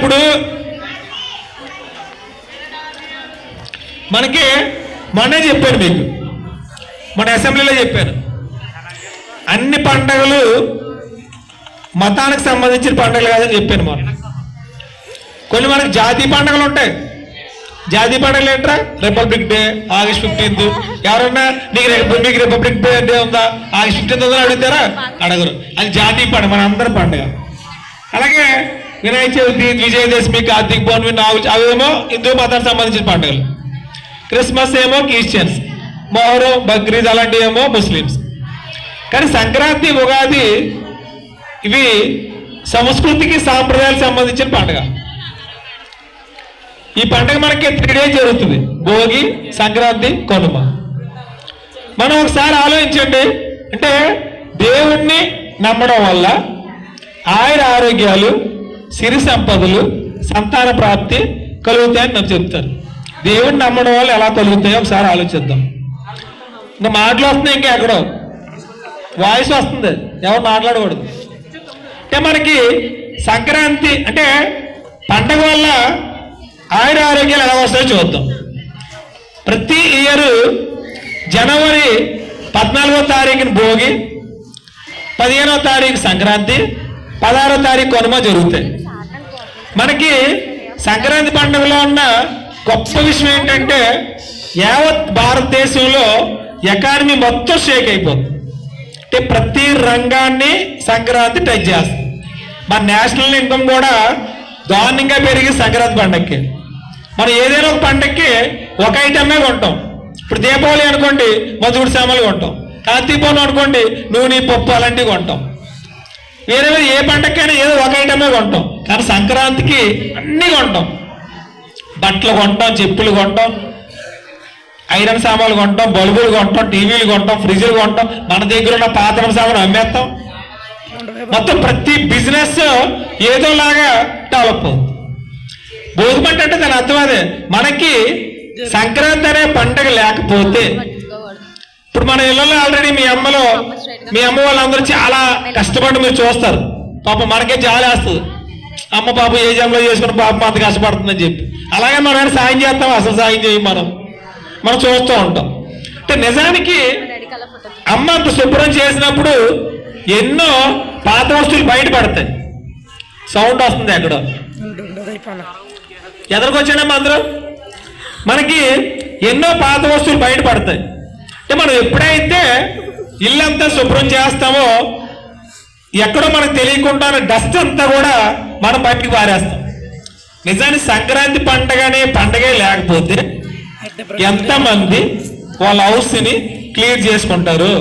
ఇప్పుడు మనకి మొన్నే చెప్పాను మీకు. మన అసెంబ్లీలో చెప్పాను. అన్ని పండగలు మతానికి సంబంధించిన పండుగలు కాదని చెప్పాను మొన్న. కొన్ని మనకి జాతీయ పండుగలు ఉంటాయి. జాతీయ పండుగలు ఏంట్రా? రిపబ్లిక్ డే ఆగస్ట్ ఫిఫ్టీన్త్ ఎవరన్నా నీకు రిప- మీకు రిపబ్లిక్ డే డే ఉందా? ఆగస్ట్ ఫిఫ్టీన్త్ ఉందా అడుగుతారా? అడగరు. అది జాతీయ పండుగ మన అందరి పండుగ. అలాగే వినాయక చవితి విజయదశమి కార్తీక పౌర్ణమి నాగు అవేమో హిందూ మతానికి సంబంధించిన పండుగలు. క్రిస్మస్ ఏమో క్రిస్టియన్స్ మొహరం బక్రీద్ అలాంటివి ఏమో ముస్లిమ్స్. కానీ సంక్రాంతి ఉగాది ఇవి సంస్కృతికి సాంప్రదాయాలకు సంబంధించిన పండుగ. ఈ పండుగ మనకి త్రీ డేస్ జరుగుతుంది. భోగి సంక్రాంతి కొనుమ. మనం ఒకసారి ఆలోచించండి. అంటే దేవుణ్ణి నమ్మడం వల్ల ఆయుర ఆరోగ్యాలు సిరి సంపదలు సంతాన ప్రాప్తి కలుగుతాయని నాకు చెప్తారు. దేవుడిని నమ్మడం వల్ల ఎలా కలుగుతాయో ఒకసారి ఆలోచిద్దాం. ఇంకా మాటలు వస్తున్నాయి ఇంకా ఎక్కడో. వాయిస్ వస్తుంది. ఎవరు మాట్లాడకూడదు. అంటే మనకి సంక్రాంతి అంటే పండగ వల్ల ఆయుర ఆరోగ్యాలు ఎలా వస్తాయో చూద్దాం. ప్రతి ఇయర్ జనవరి పద్నాలుగో తారీఖున భోగి పదిహేనో తారీఖు సంక్రాంతి పదహారో తారీఖు కనుమ జరుగుతాయి. మనకి సంక్రాంతి పండుగలో ఉన్న గొప్ప విషయం ఏంటంటే యావత్ భారతదేశంలో ఎకానమీ మొత్తం షేక్ అయిపోతుంది. అంటే ప్రతి రంగాన్ని సంక్రాంతి టచ్ చేస్తుంది. మన నేషనల్ ఇన్కమ్ కూడా దారుణంగా పెరిగి సంక్రాంతి పండగకి మనం ఏదైనా ఒక పండగకి ఒక ఐటమే కొంటాం. ఇప్పుడు దీపావళి అనుకోండి మధుగుడి సామాన్లు కొంటాం. కార్తీక అనుకోండి నూనె పప్పు అలాంటివి కొంటాం. వేరే ఏ పంటకైనా ఏదో ఒక ఐటమే కొంటాం. కానీ సంక్రాంతికి అన్నీ కొంటాం. బట్టలు కొంటాం చెప్పులు కొంటాం ఐరన్ సామాన్లు కొంటాం బల్బులు కొంటాం టీవీలు కొంటాం ఫ్రిడ్జ్లు కొంటాం. మన దగ్గర ఉన్న పాత్ర సామాన్లు అమ్మేస్తాం. మొత్తం ప్రతి బిజినెస్ ఏదోలాగా డెవలప్ అవుతుంది. భోగిమంట అంటే దాని అర్థం అదే. మనకి సంక్రాంతి అనే పండగ లేకపోతే ఇప్పుడు మన ఇళ్ళలో ఆల్రెడీ మీ అమ్మలో మీ అమ్మ వాళ్ళందరూ చాలా కష్టపడి మీరు చూస్తారు. పాప మనకే జాలేస్తుంది అమ్మ పాప ఏ జంలో చేసుకుని పాప అంత కష్టపడుతుందని చెప్పి. అలాగే మనం సాయం చేస్తాం అసలు సాయం చేయం మనం. మనం చూస్తూ ఉంటాం. అంటే నిజానికి అమ్మ అంత శుభ్రం చేసినప్పుడు ఎన్నో పాత వస్తువులు బయటపడతాయి సౌండ్ వస్తుంది అక్కడ ఎదరికొచ్చాడమ్మా అందరూ? మనకి ఎన్నో పాత వస్తువులు బయటపడతాయి అంటే మనం ఎప్పుడైతే ఇల్లంతా శుభ్రం చేస్తామో ఎక్కడో మనకు తెలియకుండా డస్ట్ అంతా కూడా మనం బయటికి పారేస్తాం నిజానికి సంక్రాంతి పండగ అనే పండగే లేకపోతే ఎంతమంది వాళ్ళ హౌస్ని క్లియర్ చేసుకుంటారు?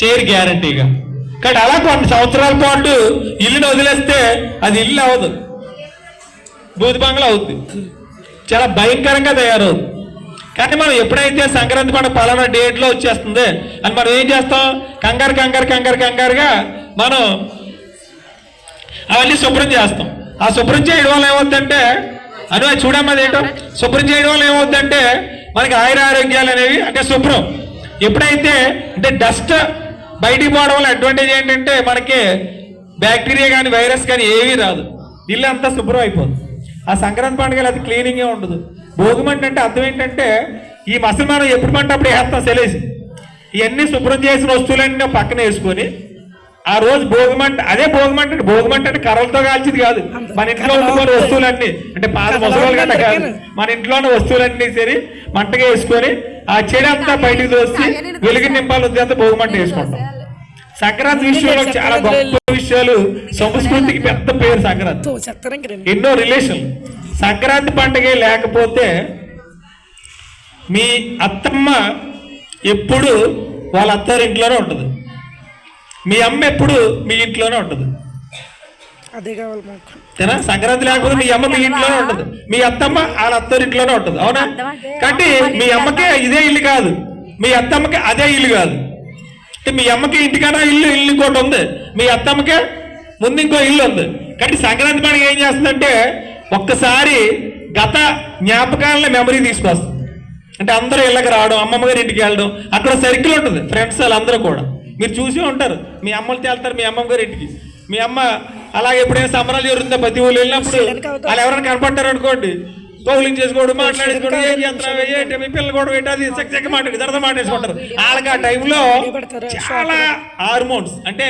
చేయరు గ్యారంటీగా. కానీ అలా కొన్ని సంవత్సరాల పాటు ఇల్లుని వదిలేస్తే అది ఇల్లు అవ్వదు. బూది బంగ్లా అవుద్ది. చాలా భయంకరంగా తయారవుతుంది కానీ మనం ఎప్పుడైతే సంక్రాంతి పండుగ పలానా డేట్లో వచ్చేస్తుంది అని మనం ఏం చేస్తాం? కంగారు కంగారు కంగారు కంగారుగా మనం అవన్నీ శుభ్రం చేస్తాం. ఆ శుభ్రం చేయడం వల్ల ఏమవుతుందంటే అను అది చూడమ్మా ఏంటో? శుభ్రం చేయడం వల్ల ఏమవుతుందంటే మనకి ఆయుర ఆరోగ్యాలు అనేవి అంటే శుభ్రం. ఎప్పుడైతే అంటే డస్ట్ బయటికి పోవడం వల్ల అడ్వాంటేజ్ ఏంటంటే మనకి బ్యాక్టీరియా కానీ వైరస్ కానీ ఏమీ రాదు. ఇల్లు అంతా శుభ్రం అయిపోతుంది ఆ సంక్రాంతి పండుగలు అది క్లీనింగే ఉండదు. భోగిమంట అంటే అర్థం ఏంటంటే ఈ మసలు మనం ఎప్పుడు పంట అప్పుడు వేస్తాం సెలేసి? ఇవన్నీ శుభ్రం చేసిన వస్తువులన్నీ పక్కన వేసుకొని ఆ రోజు భోగిమంట అదే భోగిమంట అంటే భోగిమంట అంటే కర్రలతో కాల్చింది కాదు. మన ఇంట్లో ఉండుకునే వస్తువులన్నీ అంటే పాత ముసలి గట్ట కాదు. మన ఇంట్లో ఉన్న వస్తువులన్నీ సరి మంటగా వేసుకొని ఆ చెడు అంతా బయటికి తోసి వెలుగు నింపాలి అంతా భోగిమంట వేసుకుంటాం. సంక్రాంతి విషయంలో చాలా గొప్ప విషయాలు. సంస్కృతికి పెద్ద పేరు సంక్రాంతి. ఎన్నో రిలేషన్ సంక్రాంతి పండుగ లేకపోతే మీ అత్తమ్మ ఎప్పుడు వాళ్ళ అత్తారింట్లోనే ఉంటుంది. మీ అమ్మ ఎప్పుడు మీ ఇంట్లోనే ఉంటుంది. అదే కావాలి మాకు. సంక్రాంతి లేకపోతే మీ అమ్మ మీ ఇంట్లోనే ఉంటుంది. మీ అత్తమ్మ వాళ్ళ అత్తారింట్లోనే ఉంటుంది. అవునా? కాబట్టి మీ అమ్మకే ఇదే ఇల్లు కాదు. మీ అత్తమ్మకి అదే ఇల్లు కాదు. అంటే మీ అమ్మకి ఇంటికన్నా ఇల్లు ఇల్లు ఇంకోటి ఉంది. మీ అత్తమ్మకే ముందు ఇంకో ఇల్లు ఉంది. కాబట్టి సంక్రాంతి పండుగ ఏం చేస్తుందంటే ఒక్కసారి గత జ్ఞాపకాలను మెమరీ తీసుకొస్తుంది అంటే అందరూ ఇళ్ళకి రావడం అమ్మమ్మ గారి ఇంటికి వెళ్ళడం అక్కడ సర్కిల్ ఉంటుంది ఫ్రెండ్స్ వాళ్ళందరూ కూడా. మీరు చూసే ఉంటారు మీ అమ్మలతో వెళ్తారు మీ అమ్మమ్మ గారి ఇంటికి. మీ అమ్మ అలాగే ఎప్పుడైనా సంబరాలు జరుగుతుందో ప్రతి ఊళ్ళు వెళ్ళినప్పుడు వాళ్ళు ఎవరైనా కనపడ్డారు అనుకోండి కౌలింగ్ చేసుకోవడం మాట్లాడేసుకోవడం ఏం ఏంటి మీ పిల్లలు కూడా ఏంటి అది చక్క చక్క మాట్లాడి దరద మాట్లాడేసుకుంటారు. వాళ్ళకి ఆ టైంలో చాలా హార్మోన్స్ అంటే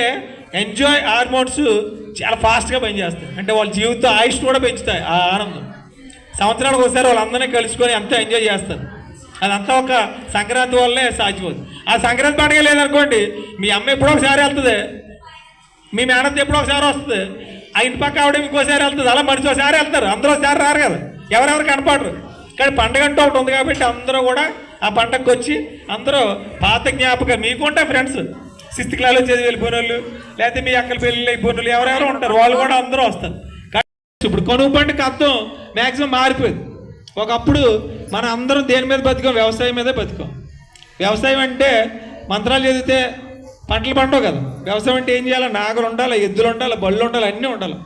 ఎంజాయ్ హార్మోన్స్ చాలా ఫాస్ట్గా పనిచేస్తాయి. అంటే వాళ్ళ జీవితం ఆయుష్ కూడా పెంచుతాయి. ఆ ఆనందం. సంవత్సరానికి ఒకసారి వాళ్ళందరినీ కలుసుకొని ఎంతో ఎంజాయ్ చేస్తారు. అదంతా ఒక సంక్రాంతి వల్లే సాధ్యమవుతుంది. ఆ సంక్రాంతి పండుగ లేదనుకోండి మీ అమ్మ ఎప్పుడో ఒకసారి వెళ్తుంది. మీ మేనత్ ఎప్పుడో ఒకసారి వస్తుంది. ఆ ఇంటి పక్క ఆవిడ ఇంకోసారి వెళ్తుంది. అలా మనిషి ఒకసారి వెళ్తారు. అందరూ ఒకసారి రారు కదా. ఎవరెవరు కనపడరు. కానీ పండుగ అంటూ ఒకటి ఉంది కాబట్టి అందరూ కూడా ఆ పండగకి వచ్చి అందరూ పాత జ్ఞాపకం మీకుంటే ఫ్రెండ్స్ సిక్స్త్ క్లాస్లో చదివి వెళ్ళిపోయిన వాళ్ళు లేకపోతే మీ అక్కల పెళ్ళి అయిపోయిన వాళ్ళు ఎవరెవరు ఉంటారు. వాళ్ళు కూడా అందరూ వస్తారు. ఇప్పుడు కొనుగు పండుగ అర్థం మ్యాక్సిమం మారిపోయింది. ఒకప్పుడు మనం అందరం దేని మీద బతికాం? వ్యవసాయం మీదే బతికాం. వ్యవసాయం అంటే మంత్రాలు చదివితే పంటలు పండవు కదా. వ్యవసాయం అంటే ఏం చేయాలి? నాగలు ఉండాలి ఎద్దులు ఉండాలి బళ్ళు ఉండాలి అన్నీ ఉండాలి.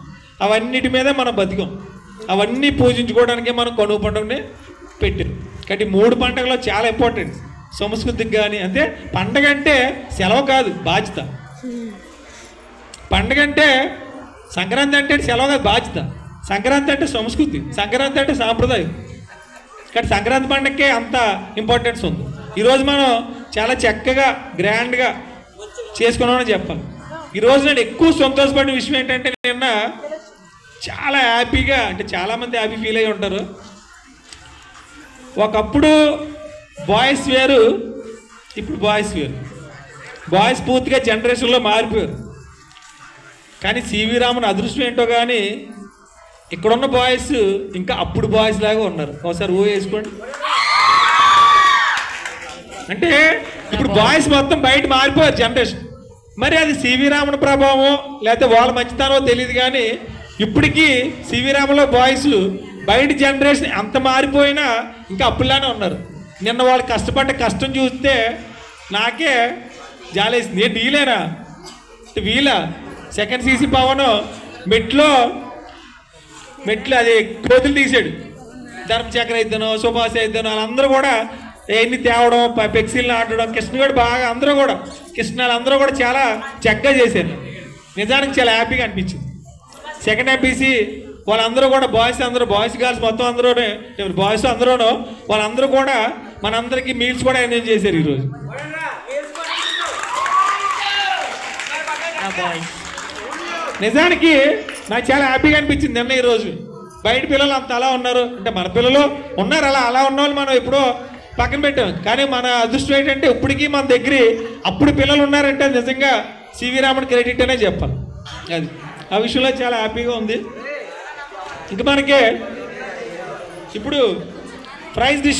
అవన్నిటి మీదే మనం బతికాం. అవన్నీ పూజించుకోవడానికే మనం కనుమ పండుగని పెట్టాం కాబట్టి మూడు పండుగలో చాలా ఇంపార్టెంట్ సంస్కృతికి కానీ అంటే పండగ అంటే సెలవు కాదు బాధ్యత. పండగ అంటే సంక్రాంతి అంటే సెలవు కాదు బాధ్యత. సంక్రాంతి అంటే సంస్కృతి సంక్రాంతి అంటే సాంప్రదాయం. కానీ సంక్రాంతి పండగకే అంత ఇంపార్టెన్స్ ఉంది. ఈరోజు మనం చాలా చక్కగా గ్రాండ్గా చేసుకున్నామని చెప్పాలి. ఈరోజు నేను ఎక్కువ సంతోషపడిన విషయం ఏంటంటే నిన్న చాలా హ్యాపీగా అంటే చాలామంది హ్యాపీ ఫీల్ అయ్యి ఉంటారు. ఒకప్పుడు బాయ్స్ వేరు ఇప్పుడు బాయ్స్ వేరు. బాయ్స్ పూర్తిగా జనరేషన్లో మారిపోయారు. కానీ సివి రామన్ అదృష్టం ఏంటో కానీ ఇక్కడున్న బాయ్స్ ఇంకా అప్పుడు బాయ్స్ లాగా ఉన్నారు. ఒకసారి ఊ వేసుకోండి. అంటే ఇప్పుడు బాయ్స్ మొత్తం బయట మారిపోయారు జనరేషన్ మరి అది సివి రామన్ ప్రభావం లేకపోతే వాళ్ళ మంచితనమో తెలియదు కానీ ఇప్పటికీ సివి రామన్లో బాయ్స్ బయట జనరేషన్ ఎంత మారిపోయినా ఇంకా అప్పుడులానే ఉన్నారు. నిన్న వాళ్ళు కష్టపడ్డ కష్టం చూస్తే నాకే జాలేసింది ఏంటి వీలేనా వీలా? సెకండ్ సీసీ పవన్ మెట్లో మెట్లు అది కోతులు తీసాడు ధర్మచక్ర ఇద్దను సుభాష్ ఇద్దను వాళ్ళందరూ కూడా ఎన్ని తేవడం ప- పెక్సిల్ని ఆడడం కూడా బాగా అందరూ కూడా కృష్ణాలు అందరూ కూడా చాలా చక్కగా చేశారు. నిజానికి చాలా హ్యాపీగా అనిపించింది. సెకండ్ ఎంపీసీ వాళ్ళందరూ కూడా బాయ్స్ అందరూ బాయ్స్ గర్ల్స్ మొత్తం అందరూ బాయ్స్ అందరూను వాళ్ళందరూ కూడా మనందరికీ మీల్స్ కూడా ఎంజాయ్ చేశారు ఈరోజు. నిజానికి నాకు చాలా హ్యాపీగా అనిపించింది నిన్న ఈరోజు. బయట పిల్లలు అంత అలా ఉన్నారు. అంటే మన పిల్లలు ఉన్నారు అలా అలా ఉన్న వాళ్ళు మనం ఎప్పుడో పక్కన పెట్టాం. కానీ మన అదృష్టం ఏంటంటే ఇప్పటికీ మన దగ్గర అప్పుడు పిల్లలు ఉన్నారంటే నిజంగా సివి రామన్ క్రెడిట్ అనే చెప్పాలి. అది. ఆ విషయంలో చాలా హ్యాపీగా ఉంది. ఇంక మనకి ఇప్పుడు ప్రైజ్